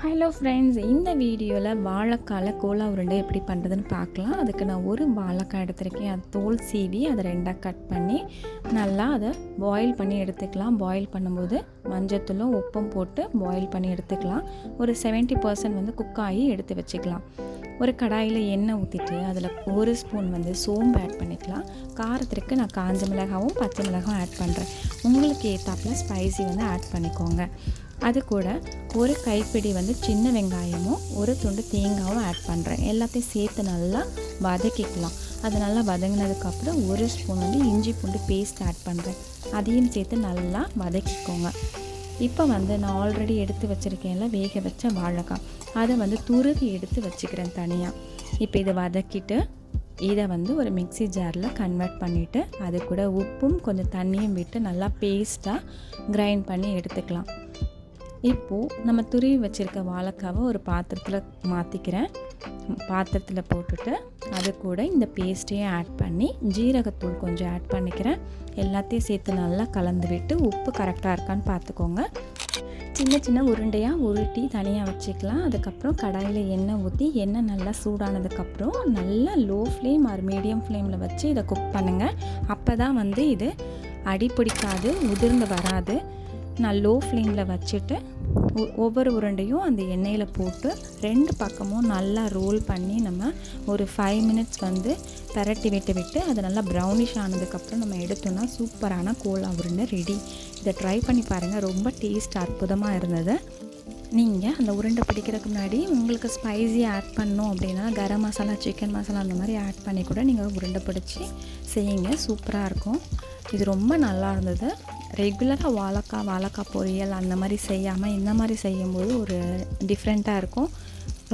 Hello friends இந்த வீடியோவில் வாழைக்காயில் Cola உருண்டை எப்படி பண்ணுறதுன்னு பார்க்கலாம். அதுக்கு நான் ஒரு வாழைக்காய் எடுத்திருக்கேன். அது தோல் சீவி அதை ரெண்டாக கட் பண்ணி நல்லா அதை பாயில் பண்ணி எடுத்துக்கலாம். பாயில் பண்ணும்போது மஞ்சத்தூளும் உப்பும் போட்டு பாயில் பண்ணி எடுத்துக்கலாம். ஒரு 70% பர்சன்ட் வந்து குக் ஆகி எடுத்து வச்சுக்கலாம். ஒரு கடாயில் எண்ணெய் ஊற்றிட்டு அதில் ஒரு ஸ்பூன் வந்து சோம்பு ஆட் பண்ணிக்கலாம். காரத்திற்கு நான் காஞ்ச மிளகாவும் பச்சை மிளகாவும் ஆட் பண்ணுறேன் உங்களுக்கு ஏற்றாப்புல ஸ்பைசி வந்து ஆட் பண்ணிக்கோங்க. அது கூட ஒரு கைப்பிடி வந்து சின்ன வெங்காயமும் ஒரு துண்டு தேங்காவும் ஆட் பண்ணுறேன் எல்லாத்தையும் சேர்த்து நல்லா வதக்கிக்கலாம். அது நல்லா வதங்கினதுக்கப்புறம் ஒரு ஸ்பூன் வந்து இஞ்சி பூண்டு பேஸ்ட் ஆட் பண்ணுறேன் அதையும் சேர்த்து நல்லா வதக்கிக்கோங்க. இப்போ வந்து நான் ஆல்ரெடி எடுத்து வச்சுருக்கேன்ல வேக வச்ச வாழைக்காய். அதை வந்து துருவி எடுத்து வச்சுக்கிறேன் தனியாக இப்போ இதை வதக்கிட்டு இதை வந்து ஒரு மிக்ஸி ஜாரில் கன்வெர்ட் பண்ணிவிட்டு அது கூட உப்பும் கொஞ்சம் தண்ணியும் விட்டு நல்லா பேஸ்ட்டாக கிரைண்ட் பண்ணி எடுத்துக்கலாம். இப்போது நம்ம துருவி வச்சுருக்க வாழைக்காவை ஒரு பாத்திரத்தில் மாற்றிக்கிறேன் பாத்திரத்தில் போட்டுட்டு அது கூட இந்த பேஸ்ட்டையும் ஆட் பண்ணி ஜீரகத்தூள் கொஞ்சம் ஆட் பண்ணிக்கிறேன். எல்லாத்தையும் சேர்த்து நல்லா கலந்து விட்டு உப்பு கரெக்டாக இருக்கான்னு பார்த்துக்கோங்க சின்ன சின்ன உருண்டையாக உருட்டி தனியாக வச்சுக்கலாம். அதுக்கப்புறம் கடாயில் எண்ணெய் ஊற்றி எண்ணெய் நல்லா சூடானதுக்கப்புறம் நல்லா லோ ஃப்ளேம் ஆர் மீடியம் ஃப்ளேமில் வச்சு இதை குக் பண்ணுங்கள் அப்போ தான் வந்து இது அடி பிடிக்காது உதிர்ந்து வராது. நான் லோ ஃப்ளேமில் வச்சுட்டு ஒ- ஒவ்வொரு உருண்டையும் அந்த எண்ணெயில் போட்டு ரெண்டு பக்கமும் நல்லா ரோல் பண்ணி நம்ம ஒரு ஃபைவ் மினிட்ஸ் வந்து பரட்டி விட்டு விட்டு அது நல்லா ப்ரௌனிஷ் ஆனதுக்கப்புறம் நம்ம எடுத்தோம்னா சூப்பரான கோலா உருண்டை ரெடி இதை ட்ரை பண்ணி பாருங்கள் ரொம்ப டேஸ்ட் அற்புதமாக இருந்தது. நீங்கள் அந்த உருண்டை பிடிக்கிறதுக்கு முன்னாடி உங்களுக்கு ஸ்பைசி ஆட் பண்ணணும் அப்படின்னா கரம் மசாலா சிக்கன் மசாலா அந்த மாதிரி ஆட் பண்ணி கூட நீங்கள் உருண்டை பிடிச்சி செய்யுங்க. சூப்பராக இருக்கும். இது ரொம்ப நல்லா இருந்தது. ரெகுலராக வாழைக்காய் வாழைக்காய் பொரியல் அந்த மாதிரி செய்யாமல் இந்த மாதிரி செய்யும்போது ஒரு டிஃப்ரெண்ட்டாக இருக்கும்.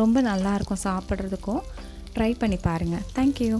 ரொம்ப நல்லாயிருக்கும் சாப்பிட்றதுக்கும். ட்ரை பண்ணி பாருங்கள் தேங்க்யூ